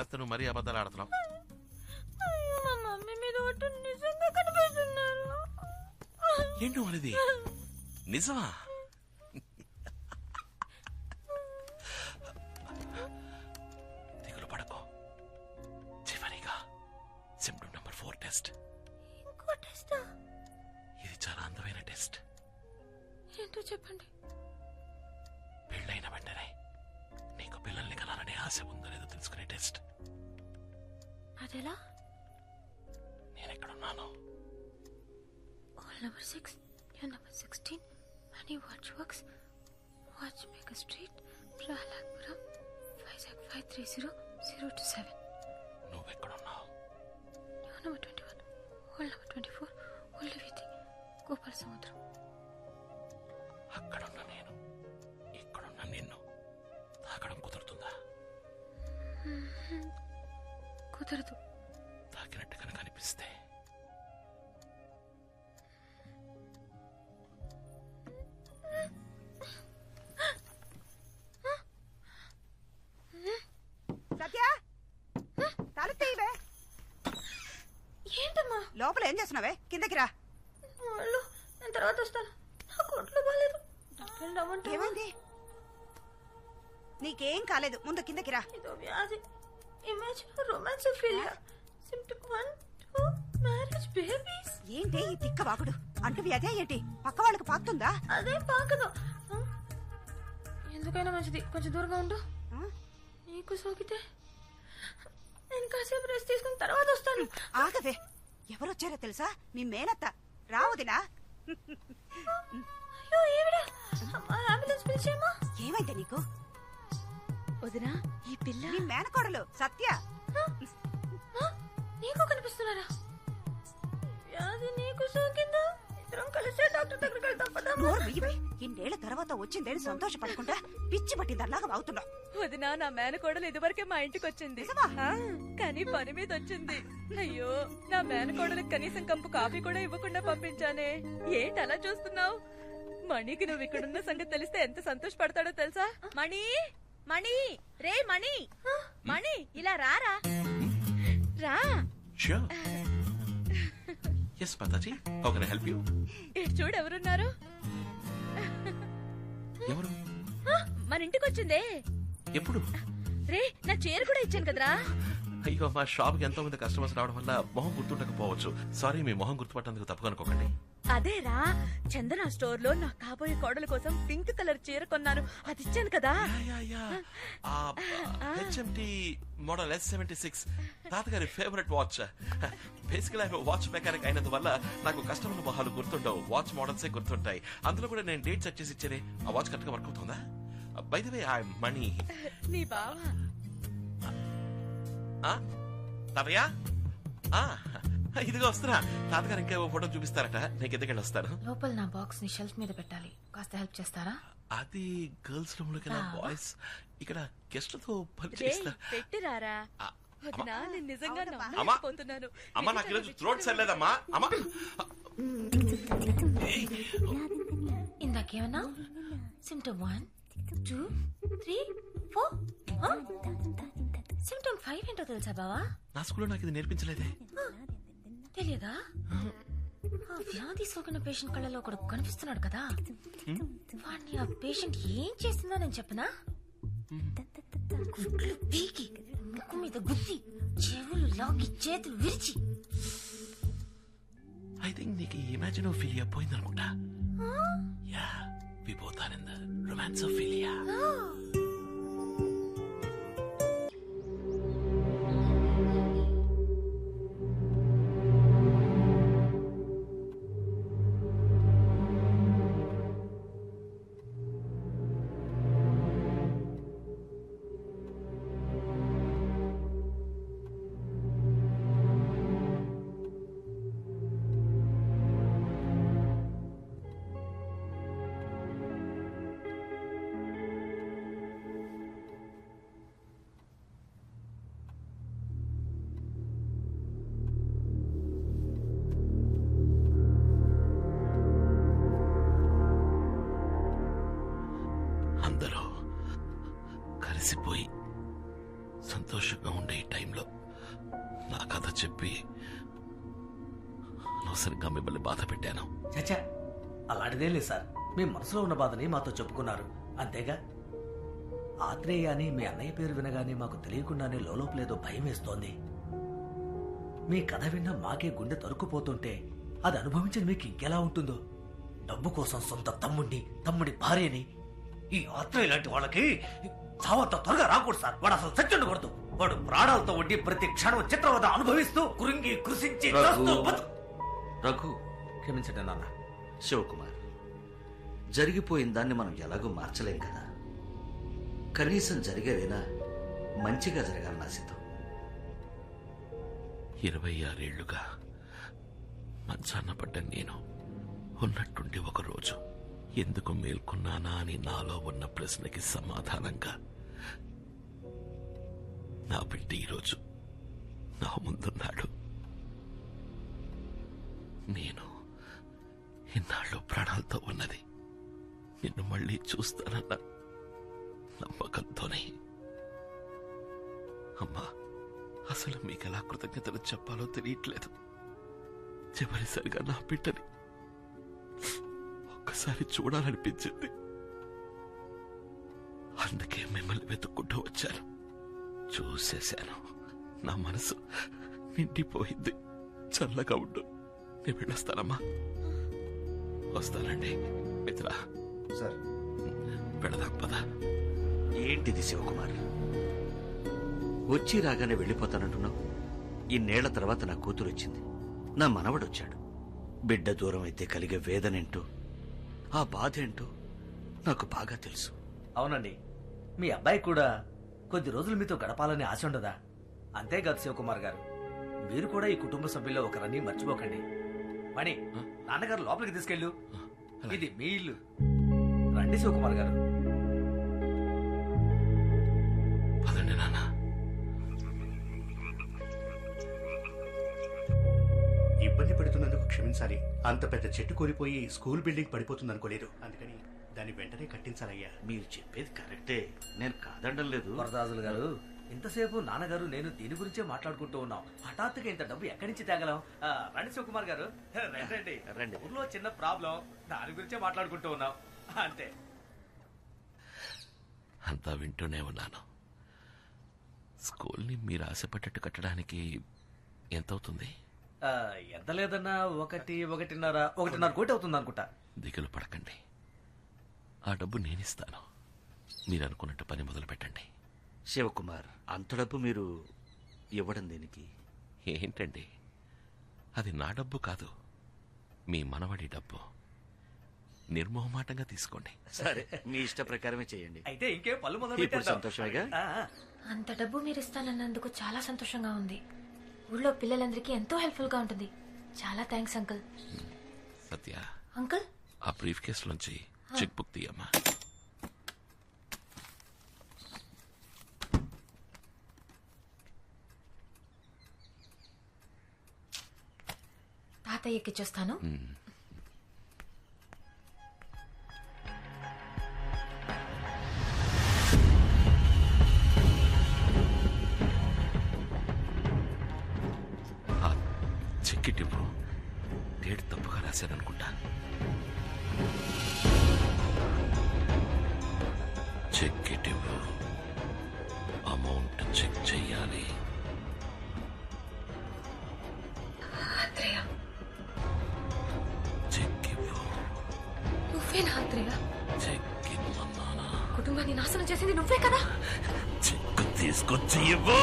అతను మరీ అబద్ధాలు ఆడుతున్నావు. అయ్యో మా మమ్మీ మీద ఒట్టు నిజంగా కనిపిస్తున్నారు. ఏంటి నువ్వు అనేది? నిజమా? దిగులు పడకో. చివరిగా సిమ్టమ్ నంబర్ ఫోర్ టెస్ట్. ఇంకో టెస్టా? ఇది చాలా అందమైన టెస్ట్. ఏంటో చెప్పండి. పెళ్ళైన వెంటనే నీకు పిల్లల్ని కనాలనే ఆశ ఉందో. టెస్ట్ అదెలా నేను ఎక్కడున్నాను Call number six, you're number 16, Honey Watch Works, Watchmaker Street, Prahalakpuram, Vizag 530-027. నువ్వెక్కడున్నావు You're number 21, Hall number 24, Old Viti, Gopal Samudram. అక్కడున్న కుదరదు. తాకినట్టు కనుక అనిపిస్తే. సత్య! ఏంటమ్మా? లోపల ఏం చేస్తున్నావే? కిందకి రా. వాళ్ళు నేను తర్వాత వస్తాను. నాకు ఒంట్లో బాగాలేదు డాక్టర్ రమ్మంటే ఏమైంది? నీకేం కాలేదు. ముందు కిందకి రా. ఇదో వ్యాధి. Image romance failure symptom one two marriage babies ఏంటి ఈ తిక్క వాకుడు అంటు వ్యాధి ఏంటి? పక్క వాళ్ళకి పాకుతుందా? అదే పాకదు? ఎందుకైనా మంచిది. కొంచెం దూరంగా ఉండు? నీకు సోకితే నేను కాసేపు రెస్ట్ తీసుకుని తర్వాత వస్తాను. ఆగవే. ఎవరొచ్చారో తెలుసా? మీ మేనత్త. రావుదినా? అయ్యో అమ్మా అంబులెన్స్ పిలిచేమ్మా ఏమైంది నీకు? వదినా ఈ పిల్ల నీ మేనకోడలు సత్య? నీకు కనిపిస్తున్నారా? వ్యాధి నీకు సోకిందా? ఇద్దరం కలిసే డాక్టర్ దగ్గరికి నోరు వెయ్యవే ఇన్నేళ్ళ తర్వాత వచ్చిందేని సంతోషపడకుండా పిచ్చి పట్టిందల్లాగా వాగుతున్నావు వదినా నా మేనకోడలు ఇదివరకే మా ఇంటికి వచ్చింది. కానీ పని మీద వచ్చింది. అయ్యో నా మేనకోడలకు కనీసం కంపు కాఫీ కూడా ఇవ్వకుండా పంపించానే. ఏంటి అలా చూస్తున్నావు? మణికి నువ్వు ఇక్కడున్న సంగతి తెలిస్తే ఎంత సంతోషపడతాడో తెలుసా? మణి! మణి రే మణి మణి ఇలా రారా? రా. Sure yes Mataji how can help you ఇటు చూడు ఎవరున్నారు? ఎవరు? మన ఇంటికి వచ్చిందే. ఎప్పుడు? రే నా చీర కూడా ఇచ్చాను కదరా. అయ్యో మా షాప్కి ఎంతో మంది కస్టమర్స్ రావడం వల్ల మొహం గుర్తుండకపోవచ్చు. సారీ మీ మొహం గుర్తుపట్టేందుకు తప్పుకనుకోకండి అదేరా చందన స్టోర్లో నా కాబోయే కోడల కోసం పింక్ కలర్ చీర కొన్నాను. అది ఇచ్చాను కదా. HMT model S seventy six తాతగారి ఫేవరెట్ వాచ్ బేసికల్ ఆయన వాచ్ మెకానిక్ అయినందువల్ల నాకు కస్టమర్ మొహాలు గుర్తుండవు. వాచ్ మోడల్సే గుర్తుంటాయి. అందులో కూడా నేను డేట్ సెట్ చేసి ఇచ్చేనే. ఆ వాచ్ కరెక్ట్గా వర్క్ అవుతుందా? By the way I Mani నీ బావ. తాతయ్య ఇదిగో వస్తున్నా. తాతగారు ఇంకా ఫోటో చూపిస్తారట. నేను కిందకెళ్ళి వస్తాను. లోపల నా బాక్స్ని షెల్ఫ్ మీద పెట్టాలి. కాస్త హెల్ప్ చేస్తారా? అది గర్ల్స్ రూమ్లోకి బాయ్స్? ఇక్కడ గెస్ట్లతో పని రే చేస్తా పెట్టిరారా ఆ, వదినా నేను నిజంగా అవునమ్మా. నమ్మలేకపోతున్నాను అమ్మా. నాకు ఈరోజు థ్రోట్ సరిలేదమ్మా. అమ్మా. ఏయ్, ఇందాకేమన్నా? Symptom one two three four symptom five ఏంటో తెలుసా బావా? నా స్కూల్లో నాకు ఇది నేర్పించలేదే. తెలియదా ఆ వ్యాధి సోకిన పేషెంట్ కళ్ళలో ఒకడు కనిపిస్తున్నాడు కదా. వాడిని ఆ పేషెంట్ ఏం చేస్తుందో నేను చెప్పనా? గుడ్లు పీకి ముక్కు మీద గుద్ది చెవులు లాగి చేతులు విరిచి. ఐ థింక్ నీకు ఫిలియా పోయిందనుకుంటా. యా వి బోత్ సంతోషంగా ఉండే ఈ టైంలో నా కథ చెప్పి అనవసరంగా మిమ్మల్ని బాధ పెట్టాను. చచ్చా అలాంటిదే లేదు సార్. మీ మనసులో ఉన్న బాధని మాతో చెప్పుకున్నారు. అంతేగా? ఆత్రేయ అని మీ అన్నయ్య పేరు వినగానే మాకు తెలియకుండానే లోపలేదో భయం వేస్తోంది. మీ కథ విన్న మాకే గుండె తరుక్కుపోతుంటే అది అనుభవించిన మీకు ఇంకెలా ఉంటుందో? డబ్బు కోసం సొంత తమ్ముడిని తమ్ముడి భార్యని ఈ ఆత్రేయ లాంటి వాళ్ళకి చావంత త్వరగా రాకూడదు సార్. వాడు అసలు చచ్చుండకూడదు వాడు ప్రాణాలతో ఉండి ప్రతి క్షణం చిత్రవద అనుభవిస్తూ కురింగి కృషించి రఘు. క్షమించండి నాన్న. శివకుమార్ జరిగిపోయిన దాన్ని మనం ఎలాగూ మార్చలేం కదా. కనీసం జరిగేదైనా మంచిగా జరగాలని ఆశిద్దాం ఇరవై ఆరేళ్ళుగా మంచాన్న పడ్డ నేను. ఉన్నట్టుండి ఒకరోజు ఎందుకు మేల్కొన్నానా అని నాలో ఉన్న ప్రశ్నకి సమాధానంగా నా బిడ్డ ఈరోజు నా ముందున్నాడు. నేను ఇన్నాళ్ళు ప్రాణాలతో ఉన్నది. నిన్ను మళ్ళీ చూస్తానన్న నమ్మకంతోనే. అమ్మా అసలు మీకు ఎలా కృతజ్ఞతలు చెప్పాలో తెలియట్లేదు. చివరిసరిగా నా బిడ్డని ఒక్కసారి చూడాలనిపించింది. అందుకే మిమ్మల్ని వెతుక్కుంటూ వచ్చాను. చూసేశాను. నా మనసు నిండిపోయింది. చల్లగా ఉండు. నేను వెళ్ళొస్తానమ్మా. వస్తానండి. మిత్రా. సార్. పెడదాం పదా. ఏంటిది శివకుమార్? వచ్చి రాగానే వెళ్ళిపోతానంటున్నావు? ఇన్నేళ్ళ తర్వాత నా కూతురు వచ్చింది నా మనవడు వచ్చాడు బిడ్డ దూరం అయితే కలిగే వేదనేంటో ఆ బాధ ఏంటో నాకు బాగా తెలుసు. అవునండి. మీ అబ్బాయి కూడా కొద్ది రోజులు మీతో గడపాలని ఆశ ఉండదా? అంతేకాదు శివకుమార్ గారు. మీరు కూడా ఈ కుటుంబ సభ్యుల్లో ఒకరని మర్చిపోకండి. మణి నాన్నగారు లోపలికి తీసుకెళ్ళు. ఇది మీ ఇల్లు. రండి శివకుమార్ గారు. పదండి నాన్న. ఇబ్బంది పెడుతున్నందుకు క్షమించాలి. అంత పెద్ద చెట్టు కూలిపోయి స్కూల్ బిల్డింగ్ పడిపోతుంది అనుకోలేదు అందుకని దాన్ని వెంటనే కట్టించాలయ్యా. మీరు చెప్పేది కరెక్టే. నేను కాదండం లేదు. వరదాజులు గారు ఇంతసేపు నాన్నగారు నేను దీని గురించే మాట్లాడుకుంటూ ఉన్నాం. హఠాత్తుగా ఇంత డబ్బు ఎక్కడి నుంచి తేగలం? ఆ, రండి శివకుమార్ గారు. రండి, రండి. రండి. ఊర్లో చిన్న ప్రాబ్లం దాని గురించే మాట్లాడుకుంటూ ఉన్నాం. అంతే. అంతా వింటూనే ఉన్నాను. స్కూల్ని మీరు ఆశపడ్డట్టు కట్టడానికి ఎంతవుతుంది? ఆ, ఎంత లేదన్నా ఒకటి ఒకటిన్నర ఒకటిన్నర కోటి అవుతుంది అనుకుంటా. దిగులు పడకండి. ఆ డబ్బు నేనిస్తాను. మీరు అనుకున్నట్టు పని మొదలు పెట్టండి శివకుమార్ అంత డబ్బు మీరు ఇవ్వడం దేనికి? ఏంటండి? అది నా డబ్బు కాదు. మీ మనవడి డబ్బు. నిర్మోహమాటంగా తీసుకోండి. సరే మీ ఇష్ట ప్రకారమే చేయండి. అయితే ఇంకేం పళ్ళు మొదలు ఇప్పుడు. సంతోషమేగా? ఆ. అంత డబ్బు మీరు ఇస్తానన్నందుకు చాలా సంతోషంగా ఉంది. ఊళ్ళో పిల్లలందరికీ ఎంతో హెల్ప్ఫుల్గా ఉంటుంది. చాలా థ్యాంక్స్ అంకుల్. సత్య. అంకుల్? ఆ బ్రీఫ్ కేసులోంచి చెక్ బుక్ తీయమ్మా తాతయ్యకి చూస్తాను ఆ చెక్ ఇటు ఇవ్వు. డేట్ తప్పుగా రాశాననుకుంటా ఇవ్వు. Amount check Athreya. చెక్ ఇవ్వు నువ్వేనా ఆత్రేయ? చెక్ కుటుంబాన్ని నాశనం చేసింది నువ్వే కదా? చెక్ తీసుకొచ్చి ఇవ్వు.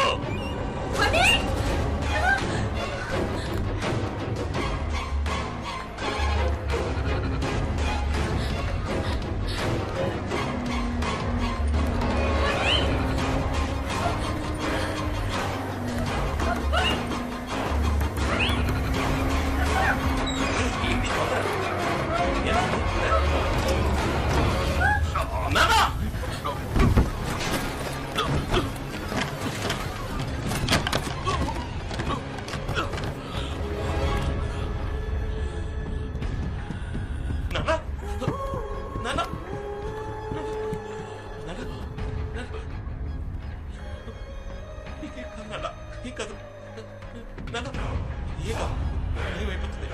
అది కాదు నన్ను ఏదో ఏమైపోతుంది